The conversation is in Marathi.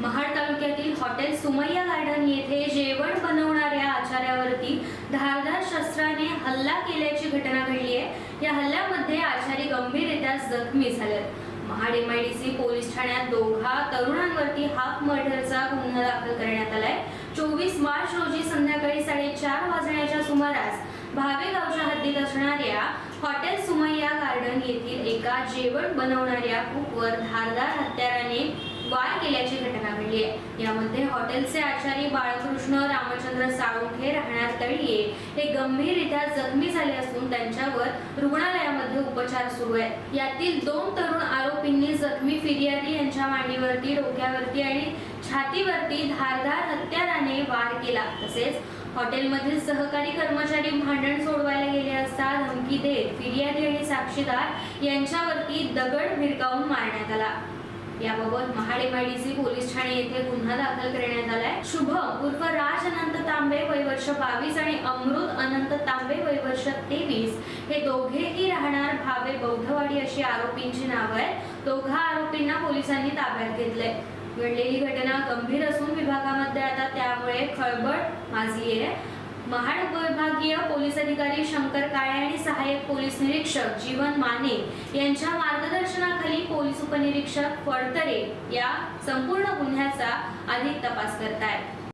महाड तालुक्यातील हॉटेल सुमय्या गार्डन येथे जेवण बनवणाऱ्या आचार्यावरती धारदार शस्त्राने हल्ला केल्याची घटना घडली आहे. या हल्ल्यामध्ये आचारी गंभीररित्या जखमी झालेत महाड एमआयडीसी पोलीस ठाण्यात दोघा तरुणांवरती हाफ मर्डरचा गुन्हा दाखल करण्यात आलाय. चोवीस मार्च रोजी संध्याकाळी साडेचार वाजण्याच्या सुमारास भावे गावच्या हद्दीत असणाऱ्या हॉटेल सुमय्या गार्डन येथील एका जेवण बनवणाऱ्या कुकवर धारदार हत्याराने वार केल्याची घटना घडली आहे. यामध्ये हॉटेलचे आचारी बाळकृष्ण रामचंद्र साळुंखे राहणार तळीये हे गंभीररित्या जखमी झाले असून त्यांच्यावर रुग्णालयामध्ये उपचार सुरू आहेत. यातील दोन तरुण आरोपींनी जखमी फिर्यादी यांच्या मांडीवरती डोक्यावरती आणि छातीवरती धारदार हत्याराने वार केला. तसेच हॉटेलमधील सहकारी कर्मचारी भांडण सोडवायला गेले असता धमकी देत फिर्यादी आणि साक्षीदार यांच्यावरती दगड भिरकावून मारण्यात आला. याबाबत महाड पोलीस ठाणे येथे गुन्हा दाखल करण्यात आलाय. शुभम उर्फ राज अनंत तांबे वय वर्ष बावीस आणि अमृत अनंत तांबे वय वर्ष तेवीस. हे दोघेही राहणार भावे बौद्धवाडी अशी आरोपींची नावं आहेत. दोघा आरोपींना पोलिसांनी ताब्यात घेतलंय. घडलेली घटना गंभीर असून विभागामध्ये आता त्यामुळे खळबळ माजली आहे. महाड उपविभागीय पोलीस अधिकारी शंकर काळे आणि सहाय्यक पोलीस निरीक्षक जीवन माने यांच्या मार्गदर्शनाखाली पोलीस उपनिरीक्षक फडतरे या संपूर्ण गुन्ह्याचा अधिक तपास करतायत.